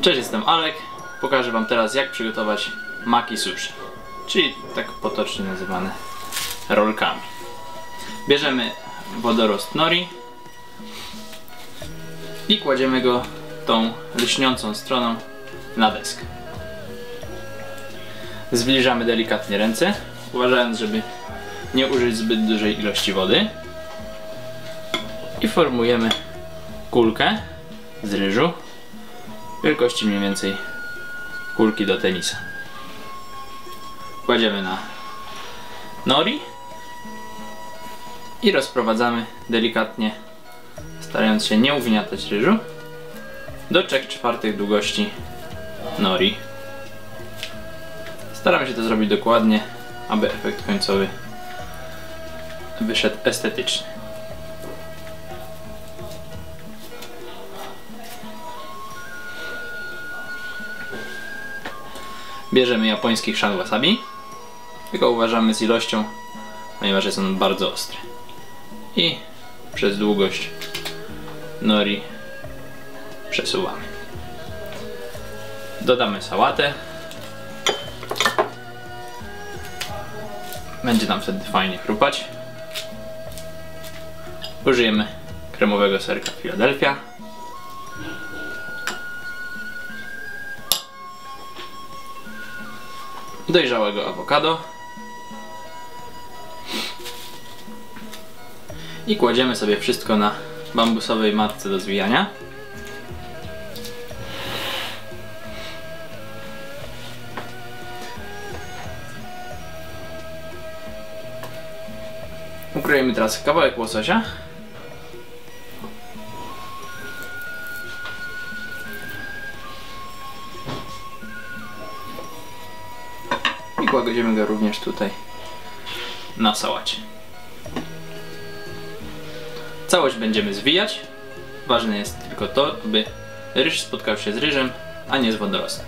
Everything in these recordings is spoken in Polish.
Cześć, jestem Alek. Pokażę Wam teraz jak przygotować maki sushi, czyli tak potocznie nazywane rolkami. Bierzemy wodorost nori i kładziemy go tą lśniącą stroną na deskę. Zbliżamy delikatnie ręce, uważając, żeby nie użyć zbyt dużej ilości wody i formujemy kulkę z ryżu wielkości mniej więcej kulki do tenisa. Kładziemy na nori i rozprowadzamy delikatnie, starając się nie ugniatać ryżu, do 3 czwartych długości nori. Staramy się to zrobić dokładnie, aby efekt końcowy wyszedł estetyczny. Bierzemy japoński chrzan wasabi, tylko uważamy z ilością, ponieważ jest on bardzo ostry. I przez długość nori przesuwamy. Dodamy sałatę. Będzie nam wtedy fajnie chrupać. Użyjemy kremowego serka Philadelphia. Dojrzałego awokado i kładziemy sobie wszystko na bambusowej matce do zwijania. Ukroimy teraz kawałek łososia. Kładziemy go również tutaj na sałacie. Całość będziemy zwijać. Ważne jest tylko to, aby ryż spotkał się z ryżem, a nie z wodorostem.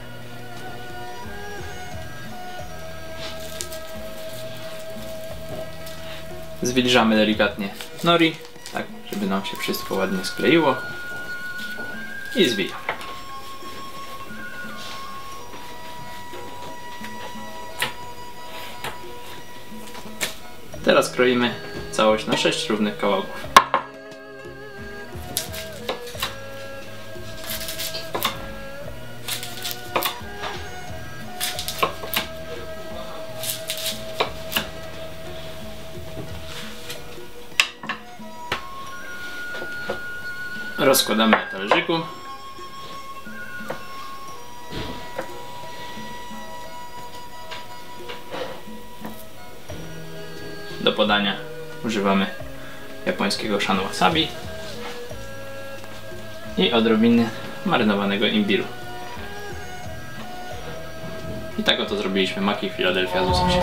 Zwilżamy delikatnie nori, tak żeby nam się wszystko ładnie skleiło i zwijamy. Teraz kroimy całość na 6 równych kawałków. Rozkładamy na talerzyku. Do podania używamy japońskiego shan wasabi i odrobiny marynowanego imbiru. I tak oto zrobiliśmy maki Philadelphia z łososiem.